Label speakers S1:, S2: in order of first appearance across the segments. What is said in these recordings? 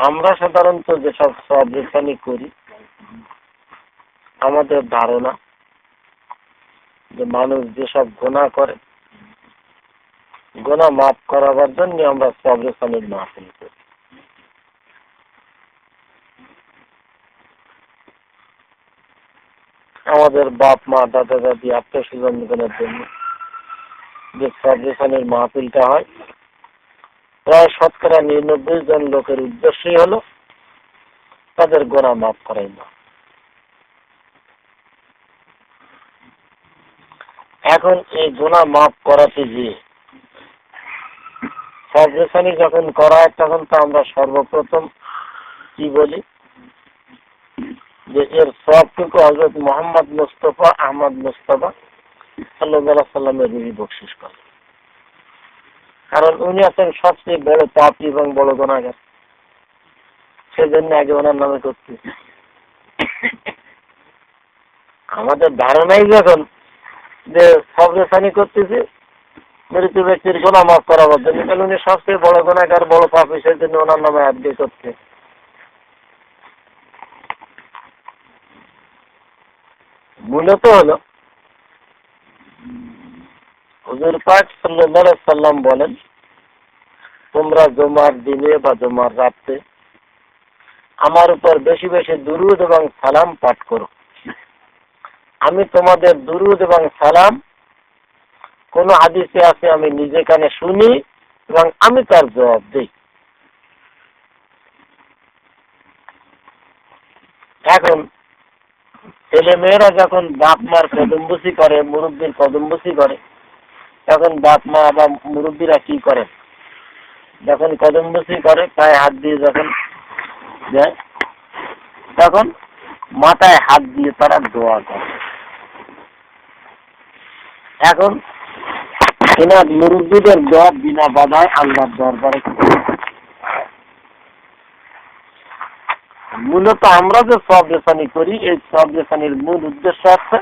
S1: আমরা সাধারণত যেসব সব রেখানি করি, আমাদের ধারণা যে মানুষ যেসব গোনা করে গোনা মাফ করাবার জন্য আমরা সব রেখানির মাহফিল করি। আমাদের বাপ, মা, দাদা, দাদি আত্মীয় স্বজনগণের জন্য যে সব রেখানির মাহফিলটা হয় প্রায় শতকরা নিরানব্বই জন লোকের উদ্দেশ্যই হলো তাদের গোনা মাফ করাই না এখন এই গোনা মাফ করাতে গিয়ে সবরেশানি যখন করা হয়, তখন তো আমরা সর্বপ্রথম কি বলি? যে এর সবটুকু হজরত মোহাম্মদ মুস্তফা, আহমদ মুস্তফা সাল্লাহ সাল্লামের রুহি বকশিস করে। কারণ উনি আছেন সবচেয়ে বড় পাপি এবং বড় গোনাগার সেজন্য আগে ওনার নামে করতে। আমাদের ধারণাই যখন যে সব রেসানি করতেছে মৃত ব্যক্তির গোনা মাফ করাবার জন্য তাহলে উনি সবচেয়ে বড় গোনাগার বড় পাপি, সেজন্য ওনার নামে আদবি করছে মূলত হলো হুজুর পাক সাল্লাম বলেন, তোমরা জমার দিনে বা জমার রাত্রে আমার উপর বেশি বেশি দুরুদ এবং সালাম পাঠ করো। আমি তোমাদের দুরুদ এবং সালাম, কোন হাদিসে আছে, আমি নিজে কানে শুনি এবং আমি তার জবাব দিই। এখন ছেলে মেয়েরা যখন বাপ মার কদমবুসি করে, মুরব্বীর কদমবুসি করে তখন বাপ, মা বা মুরব্বীরা কি করে? যখন কদমবুসি করে, পায়ে হাত দিয়ে যখন যায়, তখন মাথায় হাত দিয়ে তারা দোয়া করে। এখন এনার মুরব্বীদের দোয়া বিনা বাধায় আল্লাহর দরবারে মূলত আমরা যে সব রেসানি করি, এই সব রেসানির মূল উদ্দেশ্য হচ্ছে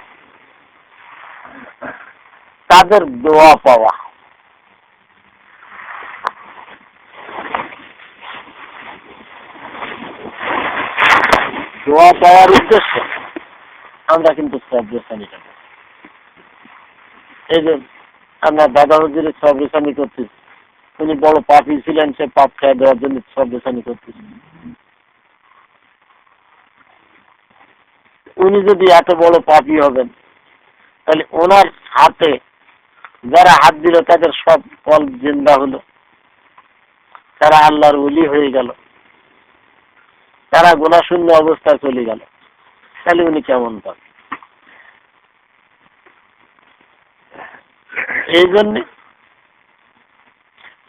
S1: তাদের দোয়া পাওয়া। দোয়া পাওয়ার উদ্দেশ্য আমরা কিন্তু সব রেসানিটা করি এই যে আপনার দাদা হুজুরের সব রেসানি করতেছি, উনি বড় পাপি ছিলেন, সে পাপ খেয়ে দেওয়ার জন্য সব রেসানি করতেছি। উনি যদি এত বড় পাপি হবেন, তাহলে ওনার হাতে যারা হাত দিল, তাদের সব ফল জিন্দা হলো। তারা আল্লাহর উলি হয়ে গেল। তারা গোনাশূন্য অবস্থায় চলে গেল। তাহলে উনি কেমন পান? এই জন্যে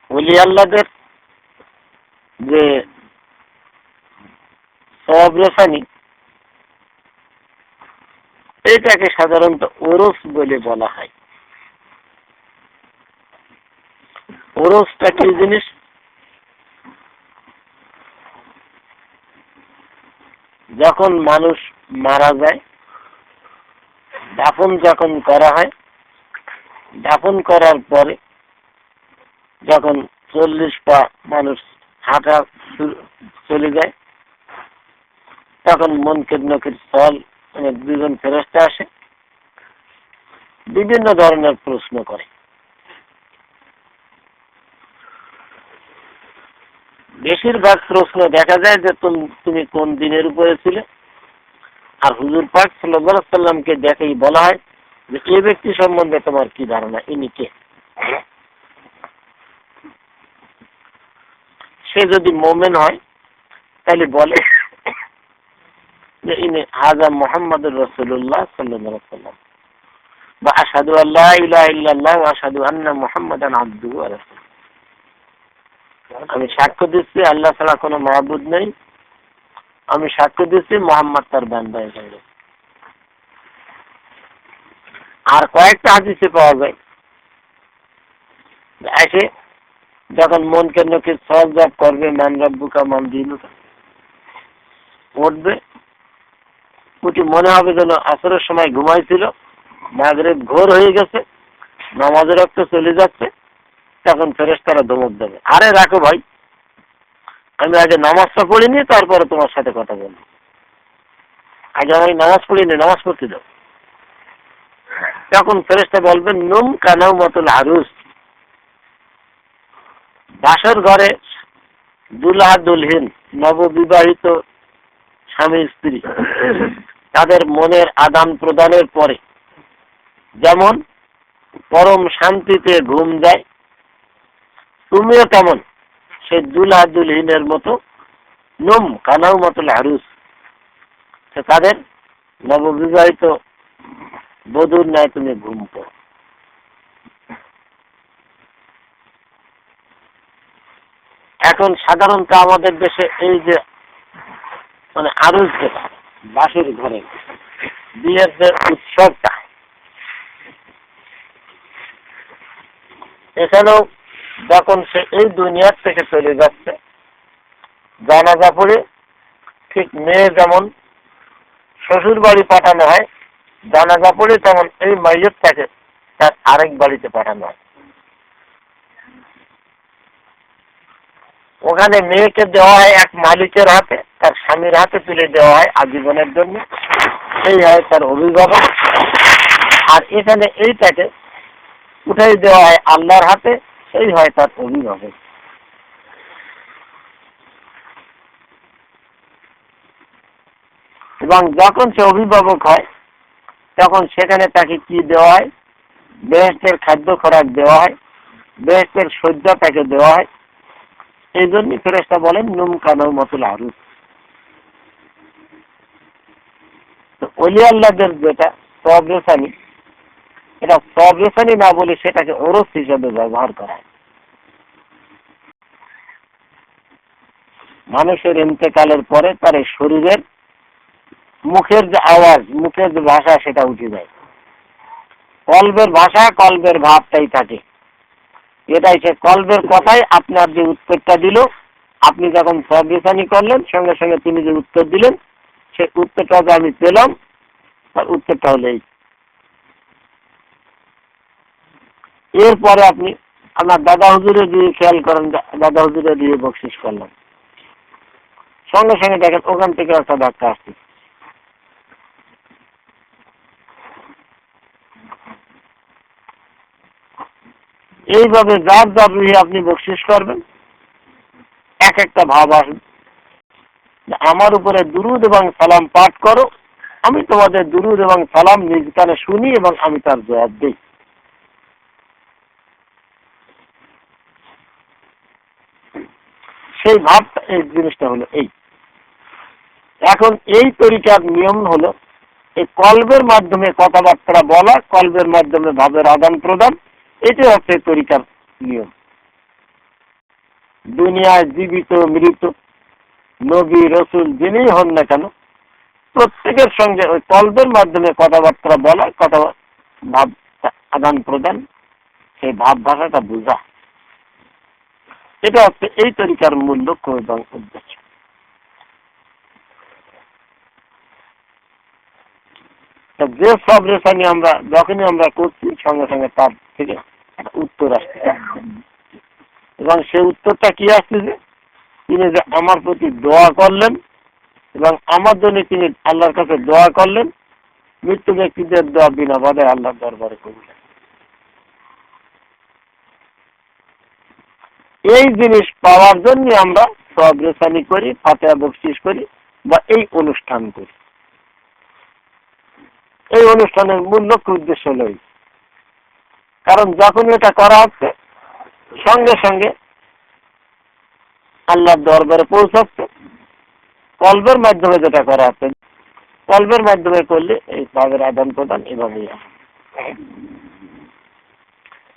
S1: উলি আল্লাহদের যে সব রেসানি, এটাকে সাধারণত ওরস বলে বলা হয়। ওরসটা কি জিনিস যখন মানুষ মারা যায়, দাফন যখন করা হয়, দাফন করার পরে যখন চল্লিশ পা মানুষ হাঁটা চলে যায়, তখন মনকের ফল মানে দুজন ফেরস্তা আসে, বিভিন্ন ধরনের প্রশ্ন করে। বেশিরভাগ প্রশ্ন দেখা যায় যে তুমি কোন দিনের উপরে ছিলে? আর হুজুর পাক সাল্লামকে দেখেই বলা হয় যে এই ব্যক্তি সম্বন্ধে তোমার কি ধারণা? ইনি কে? সে যদি মোমেন হয়, তাহলে বলে যে ইনি হাজা মোহাম্মদ রসুল্লাহ সাল্লাহ সাল্লাম। বা আসাদু আল্লাহ ইলাহ আসাদু আন্না মোহাম্মদ আব্দু রাসূল আমি সাক্ষ্য দিচ্ছি, আল্লাহ ছাড়া কোনো মাহবুদ নেই। আমি সাক্ষ্য দিচ্ছি, মোহাম্মদ তার বান্দা আর কয়েকটা হাদিসে পাওয়া যায়। এসে যখন মন কেন্দ্রকে সব জব করবে, মান রব্বুকা, মান দিন উঠবে, উঠে মনে হবে যেন আসরের সময় ঘুমাইছিল মাগরে ঘোর হয়ে গেছে, নামাজের রক্ত চলে যাচ্ছে তখন ফেরেস তারা ধমক দেবে। আরে রাখো ভাই, আমি আগে নামাজটা পড়িনি, তারপরে তোমার সাথে কথা বলব। আগে আমি নামাজ পড়িনি, নামাজ পড়তে দাও। তখন ফেরেস্তা বলবেন, নুম কানাও মতুল আরুস বাসর ঘরে দুলহা দুলহীন নববিবাহিত স্বামী স্ত্রী, তাদের মনের আদান প্রদানের পরে, যেমন পরম শান্তিতে ঘুম দেয় তুমিও তেমন সে দুলহা দুলহীনের মতো নুম কানাও মতো হারুস তাদের নববিবাহিত বধুর ন্যায় তুমি ঘুম পড়ো এখন সাধারণত আমাদের দেশে এই যে মানে আরুষ যেটা বাসের ঘরে বিয়ের যে উৎসবটা, এখানেও যখন সে এই দুনিয়ার থেকে চলে যাচ্ছে, জানাজা পড়ে ঠিক মেয়ে যেমন শ্বশুর বাড়ি পাঠানো হয়, জানাজা পড়ে তেমন এই মাইয়তটাকে তার আরেক বাড়িতে পাঠানো হয়। ওখানে মেয়েকে দেওয়া হয় এক মালিকের হাতে, তার স্বামীর হাতে তুলে দেওয়া হয় আজীবনের জন্য। সেই হয় তার অভিভাবক। আর এখানে এইটাকে উঠাই দেওয়া হয় আল্লাহর হাতে সেই হয় তার অভিভাবক এবং যখন সে অভিভাবক হয়, তখন সেখানে তাকে কি দেওয়া হয়? বেহেস্তের খাদ্য খোরাক দেওয়া হয়, বেহেস্তের শয্যা তাকে দেওয়া হয়। এই জন্যই ফেরেস্তা বলেন, নুম কানৌ মতুল আরুস তো অলি আল্লাহদের যেটা সবরেসানি এটা সবরেসানি না বলে সেটাকে ওরস হিসাবে ব্যবহার করা মানুষের ইন্তেকালের পরে তার শরীরের মুখের যে আওয়াজ, মুখের যে ভাষা, সেটা উঠে যায়। কল্পের ভাষা কল্পের ভাবটাই থাকে। এটাই সে কল্পের কথাই আপনার যে উত্তরটা দিল, আপনি যখন সবরেসানি করলেন, সঙ্গে সঙ্গে তিনি যে উত্তর দিলেন সে উত্তরটা যে আমি পেলাম, তার উত্তরটা হলো এই। এরপরে আপনি আপনার দাদা হুজুরে দিয়ে খেয়াল করেন দাদা হুজুরে দিয়ে বকশিস করলেন। সঙ্গে সঙ্গে দেখেন ওখান থেকে একটা ধাক্কা আসছে। এইভাবে যার যার রুহে আপনি বকশিস করবেন, এক একটা ভাব আসবে। আমার উপরে দুরুদ এবং সালাম পাঠ করো, আমি তোমাদের দুরুদ এবং সালাম নিজ কানে শুনি এবং আমি তার জবাব দিই। সেই ভাবটা এই জিনিসটা হলো এই। এখন এই তরিকার নিয়ম হলো, এই কল্পের মাধ্যমে কথাবার্তা বলা, কল্পের মাধ্যমে ভাবের আদান প্রদান, এটাই হচ্ছে তরিকার নিয়ম। দুনিয়ায় জীবিত, মৃত, নবী, রসুল, যিনি হন না কেন, প্রত্যেকের সঙ্গে ওই কল্পের মাধ্যমে কথাবার্তা বলা, কথা, ভাব, আদান প্রদান, সেই ভাব ভাষাটা বোঝা। এটা হচ্ছে এই তরিকার মূল লক্ষ্য এবং উদ্দেশ্য যে সব রেশানি আমরা যখনই আমরা করছি সঙ্গে সঙ্গে তার থেকে উত্তর আসছে এবং সেই উত্তরটা কি আসতেছে তিনি যে আমার প্রতি দোয়া করলেন এবং আমার জন্য তিনি আল্লাহর কাছে দোয়া করলেন মৃত্যু ব্যক্তিদের দোয়া বিনা বাধে আল্লাহর দরবারে করলেন এই জিনিস পাওয়ার জন্য আমরা সব রেশানি করি, ফাতেহা বকশিস করি বা এই অনুষ্ঠান করি। এই অনুষ্ঠানের মূল লক্ষ্য উদ্দেশ্য হল কারণ যখন এটা করা হচ্ছে, সঙ্গে সঙ্গে আল্লাহর দরবারে পৌঁছাচ্ছে। কল্পের মাধ্যমে যেটা করা হচ্ছে কল্পের মাধ্যমে করলে এই ভাবের আদান প্রদান এভাবেই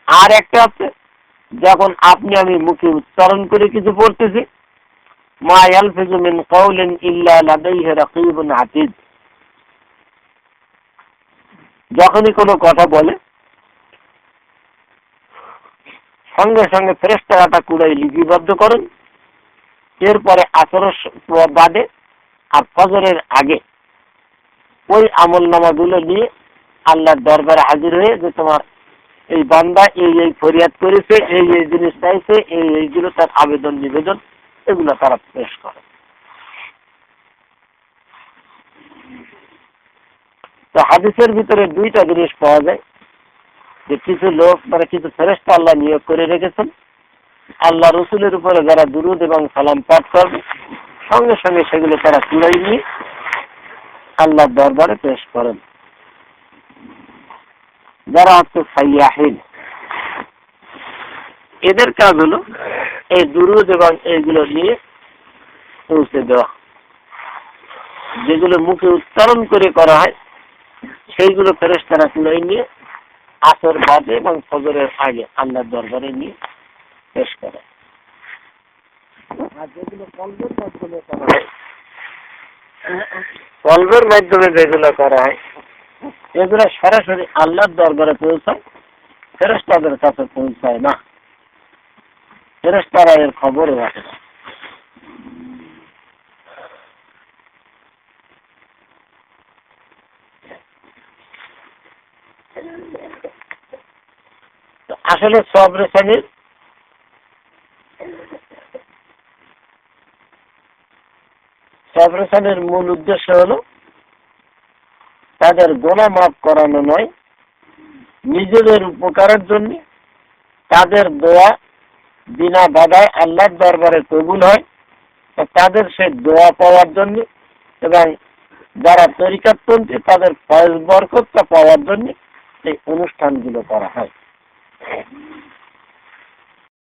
S1: আর একটা আছে যখন আপনি আমি মুখে উচ্চারণ করে কিছু পড়তেছি যখনই কোনো কথা বলে, সঙ্গে সঙ্গে ফেরেস্তারাটা কুড়াই লিপিবদ্ধ করেন। এরপরে আসর বাদে আর ফজরের আগে ওই আমল নামাগুলো নিয়ে আল্লাহর দরবারে হাজির হয়ে যে তোমার এই বান্দা এই এই ফরিয়াদ করেছে, এই এই জিনিস চাইছে, এই এইগুলো তার আবেদন নিবেদন, এগুলো তারা পেশ করে। তো হাদিসের ভিতরে দুইটা জিনিস পাওয়া যায়, যে কিছু লোক মানে কিছু ফেরেস্তা আল্লাহ নিয়োগ করে রেখেছেন। আল্লাহ রসুলের উপরে যারা দুরুদ এবং সালাম পাঠ করবে, সঙ্গে সঙ্গে সেগুলো তারা তুলাই নিয়ে আল্লাহর দরবারে পেশ করেন। যারা হচ্ছে সাইয়াহিন এদের কাজ হলো এই দুরুদ এবং এইগুলো নিয়ে পৌঁছে দেওয়া। যেগুলো মুখে উচ্চারণ করে করা হয়, সেইগুলো ফেরেস্তারা তুলে নিয়ে আসর বাদে এবং ফজরের আগে আল্লাহর দরবারে নিয়ে পেশ করে। কলবের মাধ্যমে যেগুলো করা হয় এগুলো সরাসরি আল্লাহর দরবারে পৌঁছায় ফেরেস্তাদের কাছে পৌঁছায় না। ফেরেস্তারা এর খবরও রাখে না। আসলে সব রেশানির সব রেশানের মূল উদ্দেশ্য হলো তাদের গোনা মাফ করানো নয়, নিজেদের উপকারের জন্য তাদের দোয়া বিনা বাধায় আল্লাহর দরবারে কবুল হয় তাদের সে দোয়া পাওয়ার জন্য এবং যারা তরিকাতপন্থী তাদের ফয়েজ বরকতটা পাওয়ার জন্য এই অনুষ্ঠানগুলো করা হয়।